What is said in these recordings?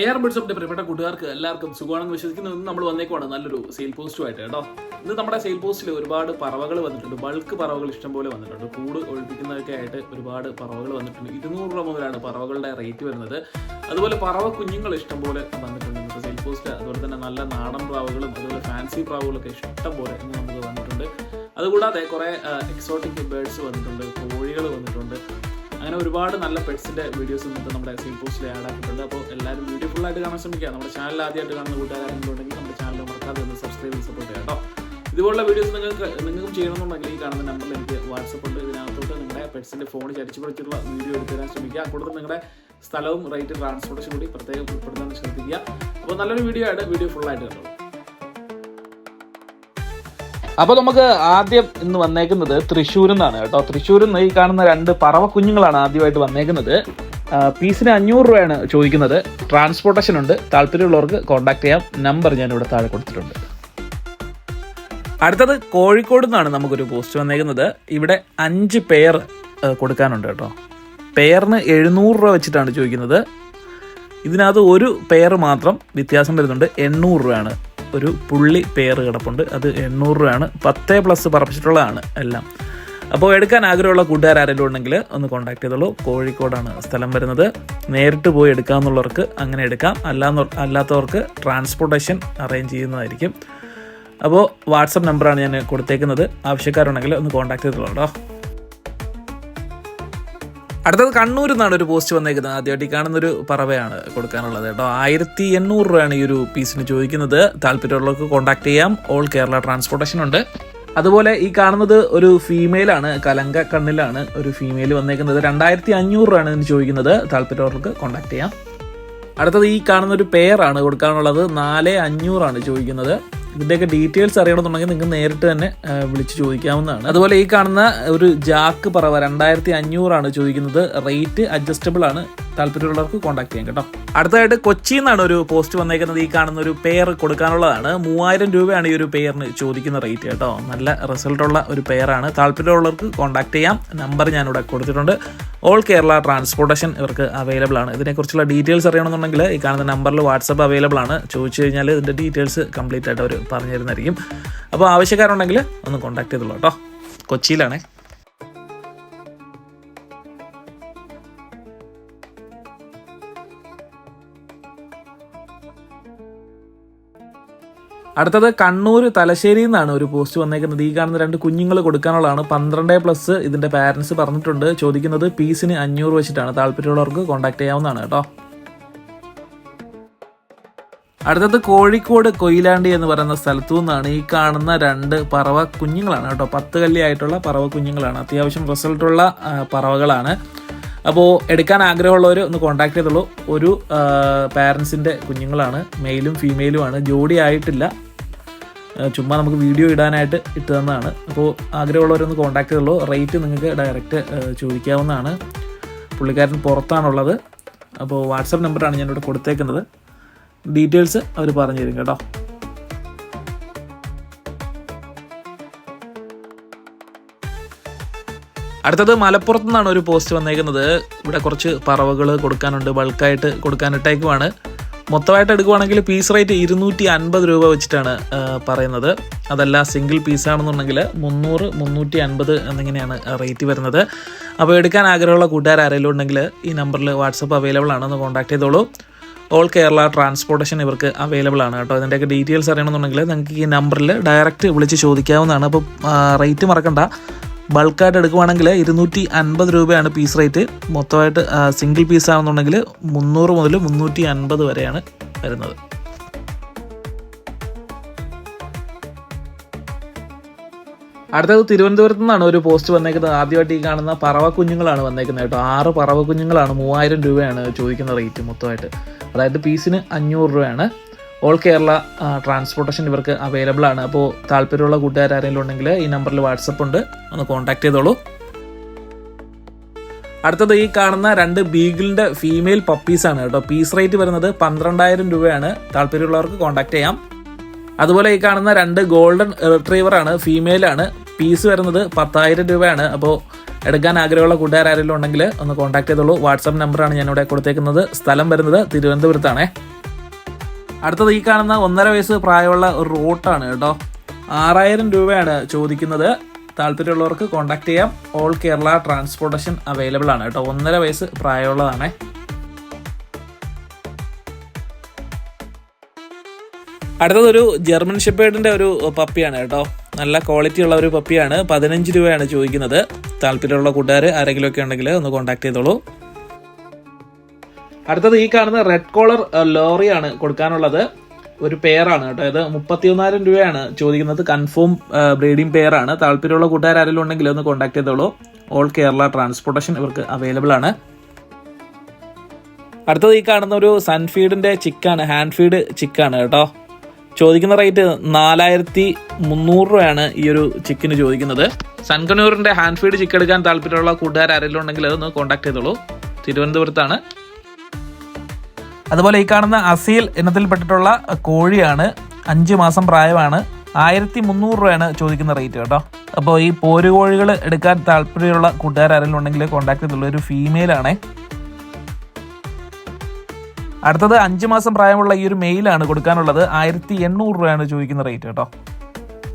Air ബഡ്സപ്പിന്റെ പ്രിയപ്പെട്ട കൂട്ടുകാർക്ക് എല്ലാവർക്കും സുഖമാണെന്ന് വിശ്വസിക്കുന്നു. ഇന്ന് നമ്മൾ വന്നേക്കുവാണ്. നല്ലൊരു സെയിൽ പോസ്റ്റുമായിട്ട് കേട്ടോ. ഇന്ന് നമ്മുടെ സെയിൽ പോസ്റ്റിൽ ഒരുപാട് പറവകൾ വന്നിട്ടുണ്ട്. ബൾക്ക് പറവകൾ ഇഷ്ടംപോലെ വന്നിട്ടുണ്ട്. കൂട് ഒഴിപ്പിക്കുന്നതൊക്കെ ആയിട്ട് ഒരുപാട് പറവകൾ വന്നിട്ടുണ്ട്. ഇരുന്നൂറ് രൂപ മുതലാണ് പറവകളുടെ റേറ്റ് വരുന്നത്. അതുപോലെ പറവ കുഞ്ഞുങ്ങൾ ഇഷ്ടംപോലെ വന്നിട്ടുണ്ട് ഇന്നത്തെ സെയിൽ പോസ്റ്റ് അതുപോലെ തന്നെ നല്ല നാടൻ പ്രാവുകളും അതുപോലെ ഫാൻസി പ്രാവുകളൊക്കെ ഇഷ്ടം പോലെ ഇന്ന് നമുക്ക് വന്നിട്ടുണ്ട്. അതുകൂടാതെ കുറേ എക്സോട്ടിക് ബേഡ്സ് വന്നിട്ടുണ്ട്. കോഴികൾ വന്നിട്ടുണ്ട്. അങ്ങനെ ഒരുപാട് നല്ല പെറ്റ്സിന്റെ വീഡിയോസ് ഇന്നത്തെ നമ്മുടെ സീൻ പോസ്റ്റിൽ ആഡ് ആക്കിയിട്ടുണ്ട്. അപ്പോൾ എല്ലാവരും ബ്യൂട്ടിഫുൾ ഫുൾ ആയിട്ട് കാണാൻ ശ്രമിക്കുക. നമ്മുടെ ചാനൽ ആദ്യമായിട്ട് കാണുന്ന കൂട്ടുകാരുണ്ടെങ്കിൽ നമ്മുടെ ചാനൽ മറക്കാതെ ഒന്ന് സബ്സ്ക്രൈബ് ചെയ്ത് സപ്പോർട്ട് ചെയ്യാം കേട്ടോ. ഇതുപോലുള്ള വീഡിയോസ് നിങ്ങൾക്ക് നിങ്ങൾക്കും ചെയ്യണമെന്നുണ്ടെങ്കിൽ ഈ കാണുന്ന നമ്പറിൽ എനിക്ക് വാട്സപ്പ് ഉണ്ട്. ഇതിനകത്തോട്ട് നിങ്ങളുടെ പെറ്റ്സിന്റെ ഫോൺ ചരിച്ചു പിടിച്ചിട്ടുള്ള വീഡിയോ എടുത്തു ശ്രമിക്കുക. കൂടുതൽ നിങ്ങളുടെ സ്ഥലവും റേറ്റ് ട്രാൻസ്പോർട്ടേഷൻ കൂടി പ്രത്യേകം ഉൾപ്പെടുത്താൻ ശ്രദ്ധിക്കുക. അപ്പോൾ നല്ലൊരു വീഡിയോ ആയിട്ട് വീഡിയോ ഫുൾ ആയിട്ട് കണ്ടോ അപ്പോൾ നമുക്ക് ആദ്യം ഇന്ന് വന്നേക്കുന്നത് തൃശ്ശൂരിൽ നിന്നാണ് കേട്ടോ. തൃശ്ശൂരിൽ നിന്ന് ഈ കാണുന്ന രണ്ട് പറവ കുഞ്ഞുങ്ങളാണ് ആദ്യമായിട്ട് വന്നേക്കുന്നത്. പീസിന് അഞ്ഞൂറ് രൂപയാണ് ചോദിക്കുന്നത്. ട്രാൻസ്പോർട്ടേഷൻ ഉണ്ട്. താല്പര്യമുള്ളവർക്ക് കോൺടാക്ട് ചെയ്യാം. നമ്പർ ഞാൻ ഇവിടെ താഴെ കൊടുത്തിട്ടുണ്ട്. അടുത്തത് കോഴിക്കോട് നിന്നാണ് നമുക്കൊരു പോസ്റ്റ് വന്നേക്കുന്നത്. ഇവിടെ അഞ്ച് പെയർ കൊടുക്കാനുണ്ട് കേട്ടോ. പെയറിന് എഴുന്നൂറ് രൂപ വെച്ചിട്ടാണ് ചോദിക്കുന്നത്. ഇതിനകത്ത് ഒരു പെയർ മാത്രം വ്യത്യാസം വരുന്നുണ്ട്. എണ്ണൂറ് രൂപയാണ്. ഒരു പുള്ളി പെയർ കിടപ്പുണ്ട്. അത് എണ്ണൂറ് രൂപയാണ്. പത്തേ പ്ലസ് പറപ്പിച്ചിട്ടുള്ളതാണ് എല്ലാം. അപ്പോൾ എടുക്കാൻ ആഗ്രഹമുള്ള കൂട്ടുകാർ ആരെങ്കിലും ഉണ്ടെങ്കിൽ ഒന്ന് കോൺടാക്ട് ചെയ്തോളൂ. കോഴിക്കോടാണ് സ്ഥലം വരുന്നത്. നേരിട്ട് പോയി എടുക്കാമെന്നുള്ളവർക്ക് അങ്ങനെ എടുക്കാം. അല്ലാന്ന് അല്ലാത്തവർക്ക് ട്രാൻസ്പോർട്ടേഷൻ അറേഞ്ച് ചെയ്യുന്നതായിരിക്കും. അപ്പോൾ വാട്സപ്പ് നമ്പറാണ് ഞാൻ കൊടുത്തേക്കുന്നത്. ആവശ്യക്കാരുണ്ടെങ്കിൽ ഒന്ന് കോൺടാക്ട് ചെയ്തോളൂ കേട്ടോ. അടുത്തത് കണ്ണൂരിൽ നിന്നാണ് ഒരു പോസ്റ്റ് വന്നേക്കുന്നത്. ആദ്യമായിട്ട് ഈ കാണുന്നൊരു പറവയാണ് കൊടുക്കാനുള്ളത് കേട്ടോ. ആയിരത്തി എണ്ണൂറ് രൂപയാണ് ഈ ഒരു പീസിന് ചോദിക്കുന്നത്. താല്പര്യമുള്ളവർക്ക് കോൺടാക്ട് ചെയ്യാം. ഓൾ കേരള ട്രാൻസ്പോർട്ടേഷൻ ഉണ്ട്. അതുപോലെ ഈ കാണുന്നത് ഒരു ഫീമെയിലാണ് കലങ്ക കണ്ണിലാണ് ഒരു ഫീമെയിൽ വന്നേക്കുന്നത്. രണ്ടായിരത്തി അഞ്ഞൂറ് രൂപയാണ് ഇതിന് ചോദിക്കുന്നത്. താല്പര്യമുള്ളവർക്ക് കോൺടാക്ട് ചെയ്യാം. അടുത്തത് ഈ കാണുന്ന ഒരു പെയറാണ് കൊടുക്കാനുള്ളത്. നാല് അഞ്ഞൂറാണ് ചോദിക്കുന്നത്. ഇതിന്റെയൊക്കെ ഡീറ്റെയിൽസ് അറിയണമെന്നുണ്ടെങ്കിൽ നിങ്ങൾക്ക് നേരിട്ട് തന്നെ വിളിച്ച് ചോദിക്കാവുന്നതാണ്. അതുപോലെ ഈ കാണുന്ന ഒരു ജാക്ക് പറവ രണ്ടായിരത്തി അഞ്ഞൂറാണ് ചോദിക്കുന്നത്. റേറ്റ് അഡ്ജസ്റ്റബിൾ ആണ്. താല്പര്യമുള്ളവർക്ക് കോൺടാക്ട് ചെയ്യാം കേട്ടോ. അടുത്തതായിട്ട് കൊച്ചിയിൽ നിന്നാണ് ഒരു പോസ്റ്റ് വന്നേക്കുന്നത്. ഈ കാണുന്ന ഒരു പെയർ കൊടുക്കാനുള്ളതാണ്. മൂവായിരം രൂപയാണ് ഈ ഒരു പെയറിന് ചോദിക്കുന്ന റേറ്റ് കേട്ടോ. നല്ല റിസൾട്ടുള്ള ഒരു പെയറാണ് താല്പര്യമുള്ളവർക്ക് കോൺടാക്ട് ചെയ്യാം. നമ്പർ ഞാൻ ഞാനിവിടെ കൊടുത്തിട്ടുണ്ട്. ഓൾ കേരള ട്രാൻസ്പോർട്ടേഷൻ ഇവർക്ക് അവൈലബിൾ ആണ്. ഇതിനെക്കുറിച്ചുള്ള ഡീറ്റെയിൽസ് അറിയണമെന്നുണ്ടെങ്കിൽ ഈ കാണുന്ന നമ്പറിൽ വാട്സപ്പ് അവൈലബിൾ ആണ്. ചോദിച്ചു കഴിഞ്ഞാൽ ഇതിന്റെ ഡീറ്റെയിൽസ് കംപ്ലീറ്റ് ആയിട്ട് അവർ പറഞ്ഞു തരുന്നതായിരിക്കും അപ്പോൾ ആവശ്യക്കാരുണ്ടെങ്കിൽ ഒന്ന് കോൺടാക്ട് ചെയ്തോളൂ കേട്ടോ. കൊച്ചിയിലാണേ. അടുത്തത് കണ്ണൂർ തലശ്ശേരിയിൽ നിന്നാണ് ഒരു പോസ്റ്റ് വന്നേക്കുന്നത്. ഈ കാണുന്ന രണ്ട് കുഞ്ഞുങ്ങൾ കൊടുക്കാനുള്ളതാണ്. പന്ത്രണ്ട് പ്ലസ് ഇതിന്റെ പാരൻസ് പറഞ്ഞിട്ടുണ്ട്. ചോദിക്കുന്നത് പീസിന് അഞ്ഞൂറ് വെച്ചിട്ടാണ്. താല്പര്യമുള്ളവർക്ക് കോൺടാക്ട് ചെയ്യാവുന്നതാണ് കേട്ടോ. അടുത്തത് കോഴിക്കോട് കൊയിലാണ്ടി എന്ന് പറയുന്ന സ്ഥലത്തു നിന്നാണ് ഈ കാണുന്ന രണ്ട് പറവ കുഞ്ഞുങ്ങളാണ് കേട്ടോ. പത്ത് കല്ലിയായിട്ടുള്ള പറവ കുഞ്ഞുങ്ങളാണ്. അത്യാവശ്യം റിസൾട്ടുള്ള പറവകളാണ്. അപ്പോൾ എടുക്കാൻ ആഗ്രഹമുള്ളവർ ഒന്ന് കോൺടാക്ട് ചെയ്തോളൂ. ഒരു പാരൻസിന്റെ കുഞ്ഞുങ്ങളാണ്. മെയിലും ഫീമെയിലുമാണ് ജോഡി ആയിട്ടില്ല. ചുമ്മാ നമുക്ക് വീഡിയോ ഇടാനായിട്ട് ഇട്ട് തന്നതാണ്. അപ്പോൾ ആഗ്രഹമുള്ളവരൊന്ന് കോൺടാക്ട് ചെയ്തോളൂ. റേറ്റ് നിങ്ങൾക്ക് ഡയറക്റ്റ് ചോദിക്കാവുന്നതാണ്. പുള്ളിക്കാരൻ പുറത്താണുള്ളത്. അപ്പോൾ വാട്സപ്പ് നമ്പറാണ് ഞാനിവിടെ കൊടുത്തേക്കുന്നത്. ഡീറ്റെയിൽസ് അവർ പറഞ്ഞു തരും കേട്ടോ. അടുത്തത് മലപ്പുറത്ത് നിന്നാണ് ഒരു പോസ്റ്റ് വന്നേക്കുന്നത്. ഇവിടെ കുറച്ച് പറവകൾ കൊടുക്കാനുണ്ട് ബൾക്കായിട്ട് കൊടുക്കാനിട്ടേക്കുമാണ് മൊത്തമായിട്ട് എടുക്കുവാണെങ്കിൽ പീസ് റേറ്റ് ഇരുന്നൂറ്റി അൻപത് രൂപ വെച്ചിട്ടാണ് പറയുന്നത്. അതല്ല സിംഗിൾ പീസാണെന്നുണ്ടെങ്കിൽ മുന്നൂറ് മുന്നൂറ്റി അൻപത് എന്നിങ്ങനെയാണ് റേറ്റ് വരുന്നത്. അപ്പോൾ എടുക്കാൻ ആഗ്രഹമുള്ള കൂട്ടുകാർ ആരെങ്കിലും ഉണ്ടെങ്കിൽ ഈ നമ്പറിൽ വാട്സപ്പ് അവൈലബിൾ ആണെന്ന് കോൺടാക്ട് ചെയ്തോളൂ. ഓൾ കേരള ട്രാൻസ്പോർട്ടേഷൻ ഇവർക്ക് അവൈലബിൾ ആണ് കേട്ടോ. ഇതിന്റെയൊക്കെ ഡീറ്റെയിൽസ് അറിയണമെന്നുണ്ടെങ്കിൽ നിങ്ങൾക്ക് ഈ നമ്പറിൽ ഡയറക്റ്റ് വിളിച്ച് ചോദിക്കാവുന്നതാണ്. അപ്പോൾ റേറ്റ് മറക്കണ്ട. ബൾക്കായിട്ട് എടുക്കുവാണെങ്കിൽ ഇരുന്നൂറ്റി അൻപത് രൂപയാണ് പീസ് റേറ്റ് മൊത്തമായിട്ട് സിംഗിൾ പീസ് ആണെന്നുണ്ടെങ്കിൽ മുന്നൂറ് മുതൽ മുന്നൂറ്റി അൻപത് വരെയാണ് വരുന്നത്. അടുത്തത് തിരുവനന്തപുരത്ത് നിന്നാണ് ഒരു പോസ്റ്റ് വന്നേക്കുന്നത്. ആദ്യമായിട്ട് ഈ കാണുന്ന പറവ കുഞ്ഞുങ്ങളാണ് വന്നേക്കുന്നത് കേട്ടോ. ആറ് പറവ കുഞ്ഞുങ്ങളാണ് മൂവായിരം രൂപയാണ് ചോദിക്കുന്ന റേറ്റ് മൊത്തമായിട്ട്. അതായത് പീസിന് അഞ്ഞൂറ് രൂപയാണ്. ഓൾ കേരള ട്രാൻസ്പോർട്ടേഷൻ ഇവർക്ക് അവൈലബിൾ ആണ്. അപ്പോൾ താല്പര്യമുള്ള കൂട്ടുകാർ ആരെങ്കിലും ഉണ്ടെങ്കിൽ ഈ നമ്പറിൽ വാട്സപ്പ് ഉണ്ട്. ഒന്ന് കോൺടാക്ട് ചെയ്തോളൂ. അടുത്തത് ഈ കാണുന്ന രണ്ട് ബീഗിളിന്റെ ഫീമെയിൽ പപ്പീസാണ് കേട്ടോ. പീസ് റേറ്റ് വരുന്നത് പന്ത്രണ്ടായിരം രൂപയാണ്. താല്പര്യമുള്ളവർക്ക് കോൺടാക്ട് ചെയ്യാം. അതുപോലെ ഈ കാണുന്ന രണ്ട് ഗോൾഡൻ ഫീമെയിൽ ആണ് പീസ് വരുന്നത് പത്തായിരം രൂപയാണ്. അപ്പോൾ എടുക്കാൻ ആഗ്രഹമുള്ള കൂട്ടുകാർ ആരെങ്കിലും ഉണ്ടെങ്കിൽ ഒന്ന് കോൺടാക്ട് ചെയ്തോളൂ. വാട്സാപ്പ് നമ്പറാണ് ഇവിടെ കൊടുത്തേക്കുന്നത്. സ്ഥലം വരുന്നത് തിരുവനന്തപുരത്താണേ. അടുത്തത് ഈ കാണുന്ന ഒന്നര വയസ്സ് പ്രായമുള്ള ഒരു റോട്ടാണ് കേട്ടോ. ആറായിരം രൂപയാണ് ചോദിക്കുന്നത്. താല്പര്യമുള്ളവർക്ക് കോൺടാക്ട് ചെയ്യാം. ഓൾ കേരള ട്രാൻസ്പോർട്ടേഷൻ അവൈലബിൾ ആണ് കേട്ടോ. ഒന്നര വയസ്സ് പ്രായമുള്ളതാണ്. അടുത്തത് ഒരു ജർമ്മൻ ഷെപ്പേർഡിന്റെ ഒരു പപ്പിയാണ് കേട്ടോ. നല്ല ക്വാളിറ്റി ഉള്ള ഒരു പപ്പിയാണ്. പതിനഞ്ച് രൂപയാണ് ചോദിക്കുന്നത്. താല്പര്യമുള്ള കൂട്ടുകാർ ആരെങ്കിലും ഒക്കെ ഉണ്ടെങ്കിൽ ഒന്ന് കോൺടാക്ട് ചെയ്തോളൂ. അടുത്തത് ഈ കാണുന്ന റെഡ് കോളർ ലോറിയാണ് കൊടുക്കാനുള്ളത്. ഒരു പെയറാണ് കേട്ടോ. ഇത് മുപ്പത്തിയൊന്നായിരം രൂപയാണ് ചോദിക്കുന്നത്. കൺഫേം ബ്രീഡിംഗ് പെയറാണ് താല്പര്യമുള്ള കൂട്ടുകാർ ആരെങ്കിലും ഉണ്ടെങ്കിൽ ഒന്ന് കോൺടാക്ട് ചെയ്തോളൂ. ഓൾ കേരള ട്രാൻസ്പോർട്ടേഷൻ ഇവർക്ക് അവൈലബിൾ ആണ്. അടുത്തത് ഈ കാണുന്ന ഒരു സൺഫീഡിന്റെ ചിക്കാണ് ഹാൻഡ് ഫീഡ് ചിക്കാണ് കേട്ടോ. ചോദിക്കുന്ന റേറ്റ് നാലായിരത്തി മുന്നൂറ് രൂപയാണ് ഈ ഒരു ചിക്കന് ചോദിക്കുന്നത്. സൺകണൂറിന്റെ ഹാൻഡ് ഫീഡ് ചിക്കൻ എടുക്കാൻ താല്പര്യമുള്ള കൂട്ടുകാർ ആരെങ്കിലും ഉണ്ടെങ്കിൽ അതൊന്ന് കോൺടാക്ട് ചെയ്തോളൂ. തിരുവനന്തപുരത്താണ്. അതുപോലെ ഈ കാണുന്ന അസീൽ ഇനത്തിൽപ്പെട്ടിട്ടുള്ള കോഴിയാണ്. അഞ്ച് മാസം പ്രായമാണ്. ആയിരത്തി മുന്നൂറ് രൂപയാണ് ചോദിക്കുന്ന റേറ്റ് കേട്ടോ. അപ്പോൾ ഈ പോരുകോഴികൾ എടുക്കാൻ താല്പര്യമുള്ള കൂട്ടുകാർ ആരെങ്കിലും ഉണ്ടെങ്കിൽ കോൺടാക്ട് ചെയ്തുള്ള ഒരു ഫീമെയിൽ ആണേ. അടുത്തത് അഞ്ച് മാസം പ്രായമുള്ള ഈ ഒരു മെയിലാണ് കൊടുക്കാനുള്ളത്. ആയിരത്തി എണ്ണൂറ് രൂപയാണ് ചോദിക്കുന്ന റേറ്റ് കേട്ടോ.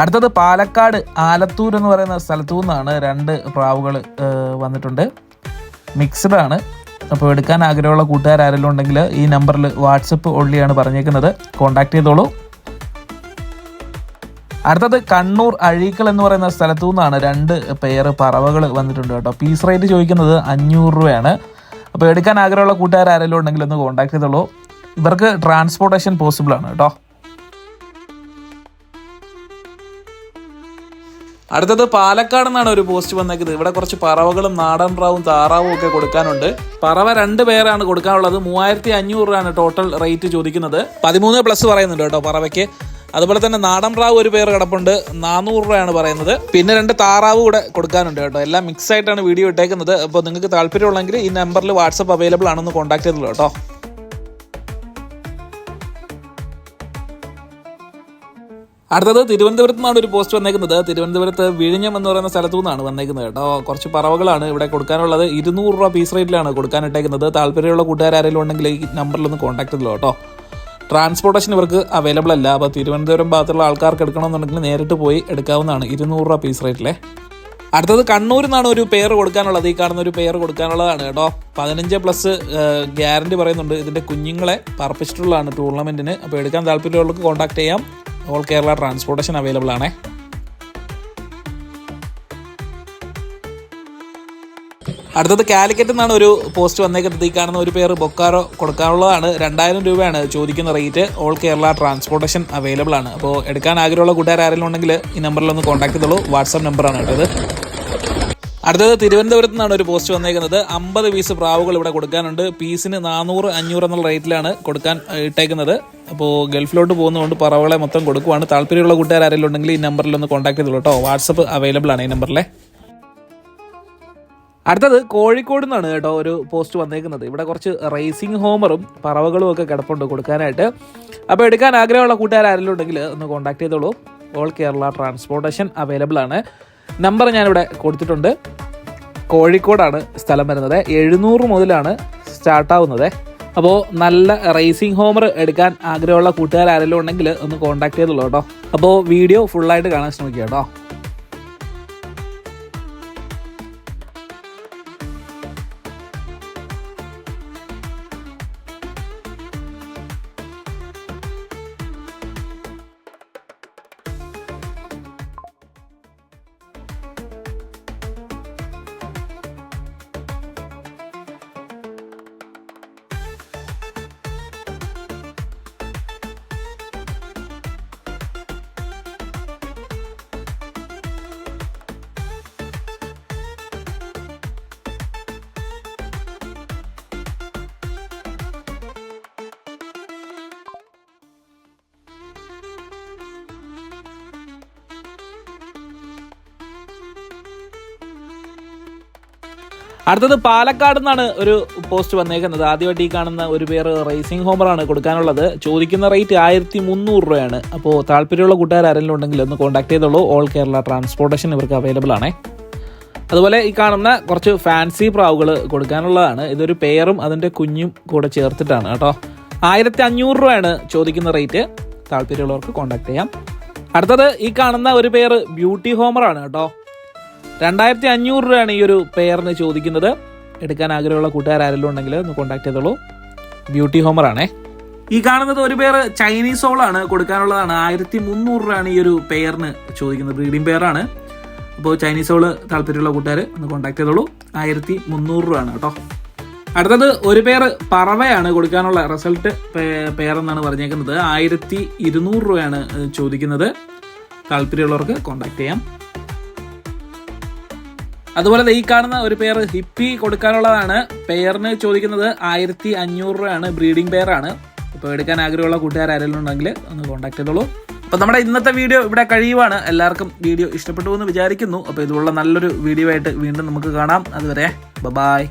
അടുത്തത് പാലക്കാട് ആലത്തൂർ എന്ന് പറയുന്ന സ്ഥലത്തു നിന്നാണ് രണ്ട് പ്രാവുകൾ വന്നിട്ടുണ്ട്. മിക്സ്ഡ് ആണ്. അപ്പോൾ എടുക്കാൻ ആഗ്രഹമുള്ള കൂട്ടുകാർ ആരെങ്കിലും ഉണ്ടെങ്കിൽ ഈ നമ്പറിൽ വാട്സപ്പ് ഒള്ളിയാണ് പറഞ്ഞേക്കുന്നത്. കോൺടാക്ട് ചെയ്തോളൂ. അടുത്തത് കണ്ണൂർ അഴീക്കൽ എന്ന് പറയുന്ന സ്ഥലത്തു നിന്നാണ് രണ്ട് പെയർ പറവകൾ വന്നിട്ടുണ്ട് കേട്ടോ. പീസ് റേറ്റ് ചോദിക്കുന്നത് അഞ്ഞൂറ് രൂപയാണ്. അപ്പോൾ എടുക്കാൻ ആഗ്രഹമുള്ള കൂട്ടുകാർ ആരെങ്കിലും ഉണ്ടെങ്കിൽ ഒന്ന് കോൺടാക്ട് ചെയ്തോളൂ. ഇവർക്ക് ട്രാൻസ്പോർട്ടേഷൻ പോസിബിൾ ആണ് കേട്ടോ. അടുത്തത് പാലക്കാട് നിന്നാണ് ഒരു പോസ്റ്റ് വന്നേക്കുന്നത്. ഇവിടെ കുറച്ച് പറവകളും നാടൻ പ്രാവും താറാവും ഒക്കെ കൊടുക്കാനുണ്ട്. പറവ രണ്ട് പേരാണ് കൊടുക്കാനുള്ളത്. മൂവായിരത്തി അഞ്ഞൂറ് രൂപയാണ് ടോട്ടൽ റേറ്റ് ചോദിക്കുന്നത്. പതിമൂന്ന് പ്ലസ് പറയുന്നുണ്ട് കേട്ടോ പറവയ്ക്ക്. അതുപോലെ തന്നെ നാടൻ പ്രാവ് ഒരു പേര് കിടപ്പുണ്ട്. നാനൂറ് രൂപയാണ് പറയുന്നത്. പിന്നെ രണ്ട് താറാവ് കൂടെ കൊടുക്കാനുണ്ട് കേട്ടോ. എല്ലാം മിക്സ് ആയിട്ടാണ് വീഡിയോ ഇട്ടേക്കുന്നത്. അപ്പോൾ നിങ്ങൾക്ക് താല്പര്യമുള്ളെങ്കിൽ ഈ നമ്പറിൽ വാട്സപ്പ് അവൈലബിൾ ആണെന്ന് കോൺടാക്ട് ചെയ്തല്ലോ കേട്ടോ. അടുത്തത് തിരുവനന്തപുരത്ത് നിന്നാണ് ഒരു പോസ്റ്റ് വന്നേക്കുന്നത്. തിരുവനന്തപുരത്ത് വിഴിഞ്ഞം എന്ന് പറയുന്ന സ്ഥലത്തു നിന്നാണ് വന്നേക്കുന്നത് കേട്ടോ. കുറച്ച് പറവകളാണ് ഇവിടെ കൊടുക്കാനുള്ളത്. ഇരുന്നൂറ് രൂപ പീസ് റേറ്റിലാണ് കൊടുക്കാനിട്ടേക്കുന്നത് താല്പര്യമുള്ള കൂട്ടുകാർ ആരെങ്കിലും ഉണ്ടെങ്കിൽ ഈ നമ്പറിൽ ഒന്ന് കോൺടാക്ട് ചെയ്തല്ലോ കേട്ടോ. ട്രാൻസ്പോർട്ടേഷൻ ഇവർക്ക് അവൈലബിൾ അല്ല. അപ്പോൾ തിരുവനന്തപുരം ഭാഗത്തുള്ള ആൾക്കാർക്ക് എടുക്കണമെന്നുണ്ടെങ്കിൽ നേരിട്ട് പോയി എടുക്കാവുന്നതാണ്. ഇരുന്നൂറ് രൂപ പീസ് റേറ്റിലെ അടുത്തത് കണ്ണൂരിൽ നിന്നാണ് ഒരു പേർ കൊടുക്കാനുള്ളത്. ഈ കാണുന്ന ഒരു പേർ കൊടുക്കാനുള്ളതാണ് കേട്ടോ. പതിനഞ്ച് പ്ലസ് ഗ്യാരണ്ടി പറയുന്നുണ്ട്. ഇതിന്റെ കുഞ്ഞുങ്ങളെ പറപ്പിച്ചിട്ടുള്ളതാണ് ടൂർണമെന്റിന് അപ്പോൾ എടുക്കാൻ താല്പര്യമുള്ളവർക്ക് കോൺടാക്ട് ചെയ്യാം. ഓൾ കേരള ട്രാൻസ്പോർട്ടേഷൻ അവൈലബിൾ ആണേ. അടുത്തത് കാലിക്കറ്റ് നിന്നാണ് ഒരു പോസ്റ്റ് വന്നേക്കുന്നത്. ഈ കാണുന്ന ഒരു പേര് ബൊക്കാറോ കൊടുക്കാനുള്ളതാണ്. രണ്ടായിരം രൂപയാണ് ചോദിക്കുന്ന rate. All Kerala transportation available ആണ്. അപ്പോൾ എടുക്കാൻ ആഗ്രഹമുള്ള കൂട്ടുകാർ ആരെങ്കിലും ഉണ്ടെങ്കിൽ ഈ നമ്പറിൽ ഒന്ന് കോൺടാക്ട് ചെയ്തോളൂ. വാട്സാപ്പ് നമ്പറാണ് കേട്ടത്. അടുത്തത് തിരുവനന്തപുരത്ത് നിന്നാണ് ഒരു പോസ്റ്റ് വന്നേക്കുന്നത്. അമ്പത് പീസ് പ്രാവുകൾ ഇവിടെ കൊടുക്കാനുണ്ട്. പീസിന് നാനൂറ് അഞ്ഞൂറ് എന്നുള്ള റേറ്റിലാണ് കൊടുക്കാൻ ഇട്ടേക്കുന്നത്. അപ്പോൾ ഗൾഫിലോട്ട് പോകുന്നതുകൊണ്ട് പറവകളെ മൊത്തം കൊടുക്കുവാണ്. താല്പര്യമുള്ള കൂട്ടുകാർ ആരെങ്കിലും ഉണ്ടെങ്കിൽ ഈ നമ്പറിൽ ഒന്ന് കോൺടാക്ട് ചെയ്തോളൂ കേട്ടോ. വാട്സപ്പ് അവൈലബിൾ ആണ് ഈ നമ്പറിലെ അടുത്തത് കോഴിക്കോട് നിന്നാണ് കേട്ടോ ഒരു പോസ്റ്റ് വന്നേക്കുന്നത്. ഇവിടെ കുറച്ച് റേസിംഗ് ഹോമറും പറവകളും ഒക്കെ കിടപ്പുണ്ട് കൊടുക്കാനായിട്ട്. അപ്പോൾ എടുക്കാൻ ആഗ്രഹമുള്ള കൂട്ടുകാർ ആരെങ്കിലും ഉണ്ടെങ്കിൽ ഒന്ന് കോൺടാക്ട് ചെയ്തോളൂ. ഓൾ കേരള ട്രാൻസ്പോർട്ടേഷൻ അവൈലബിൾ ആണ്. നമ്പർ ഞാനിവിടെ കൊടുത്തിട്ടുണ്ട്. കോഴിക്കോടാണ് സ്ഥലം വരുന്നത്. എഴുന്നൂറ് മുതലാണ് സ്റ്റാർട്ടാവുന്നത് അപ്പോൾ നല്ല റേസിംഗ് ഹോമർ എടുക്കാൻ ആഗ്രഹമുള്ള കൂട്ടുകാർ ആരെങ്കിലും ഉണ്ടെങ്കിൽ ഒന്ന് കോൺടാക്ട് ചെയ്തോളൂ കേട്ടോ. അപ്പോൾ വീഡിയോ ഫുള്ളായിട്ട് കാണാൻ ശ്രമിക്കുക കേട്ടോ. അടുത്തത് പാലക്കാട് നിന്നാണ് ഒരു പോസ്റ്റ് വന്നേക്കുന്നത്. ആദ്യമായിട്ട് ഈ കാണുന്ന ഒരു പേര് റേസിംഗ് ഹോമറാണ് കൊടുക്കാനുള്ളത്. ചോദിക്കുന്ന റേറ്റ് ആയിരത്തി മുന്നൂറ് രൂപയാണ്. അപ്പോൾ താല്പര്യമുള്ള കൂട്ടുകാർ ആരെങ്കിലും ഉണ്ടെങ്കിൽ ഒന്ന് കോൺടാക്ട് ചെയ്തോളൂ. ഓൾ കേരള ട്രാൻസ്പോർട്ടേഷൻ ഇവർക്ക് അവൈലബിൾ ആണേ. അതുപോലെ ഈ കാണുന്ന കുറച്ച് ഫാൻസി പ്രാവുകൾ കൊടുക്കാനുള്ളതാണ്. ഇതൊരു പേറും അതിന്റെ കുഞ്ഞും കൂടെ ചേർത്തിട്ടാണ് കേട്ടോ. ആയിരത്തി അഞ്ഞൂറ് രൂപയാണ് ചോദിക്കുന്ന റേറ്റ് താല്പര്യമുള്ളവർക്ക് കോൺടാക്ട് ചെയ്യാം. അടുത്തത് ഈ കാണുന്ന ഒരു പേര് ബ്യൂട്ടി ഹോമറാണ് കേട്ടോ. രണ്ടായിരത്തി അഞ്ഞൂറ് രൂപയാണ് ഈ ഒരു പെയറിന് ചോദിക്കുന്നത്. എടുക്കാൻ ആഗ്രഹമുള്ള കൂട്ടുകാരെല്ലാം ഉണ്ടെങ്കിൽ ഒന്ന് കോൺടാക്ട് ചെയ്തോളൂ. ബ്യൂട്ടി ഹോമർ ആണേ. ഈ കാണുന്നത് ഒരു പേര് ചൈനീസ് സോളാണ് കൊടുക്കാനുള്ളതാണ് ആയിരത്തി മുന്നൂറ് രൂപയാണ് ഈ ഒരു പെയറിന് ചോദിക്കുന്നത്. ബ്രീഡിംഗ് പെയറാണ് അപ്പോൾ ചൈനീസ് സോൾ താല്പര്യമുള്ള കൂട്ടുകാർ ഒന്ന് കോൺടാക്ട് ചെയ്തോളൂ. ആയിരത്തി മുന്നൂറ് രൂപയാണ് കേട്ടോ. അടുത്തത് ഒരു പേർ പറവയാണ് കൊടുക്കാനുള്ള റിസൾട്ട് പെയർ എന്നാണ് പറഞ്ഞേക്കുന്നത്. ആയിരത്തി ഇരുന്നൂറ് രൂപയാണ് ചോദിക്കുന്നത്. താല്പര്യമുള്ളവർക്ക് കോൺടാക്ട് ചെയ്യാം. അതുപോലെ ഈ കാണുന്ന ഒരു പെയർ ഹിപ്പി കൊടുക്കാനുള്ളതാണ്. പെയറിന് ചോദിക്കുന്നത് ആയിരത്തി അഞ്ഞൂറ് രൂപയാണ് ബ്രീഡിംഗ് പെയറാണ് ഇപ്പോൾ എടുക്കാൻ ആഗ്രഹമുള്ള കൂട്ടുകാർ ആരെങ്കിലും ഉണ്ടെങ്കിൽ ഒന്ന് കോൺടാക്ട് ചെയ്തോളൂ. അപ്പോൾ നമ്മുടെ ഇന്നത്തെ വീഡിയോ ഇവിടെ കഴിയുവാണ്. എല്ലാവർക്കും വീഡിയോ ഇഷ്ടപ്പെട്ടു എന്ന് വിചാരിക്കുന്നു. അപ്പോൾ ഇതുള്ള നല്ലൊരു വീഡിയോ ആയിട്ട് വീണ്ടും നമുക്ക് കാണാം. അതുവരെ ബൈ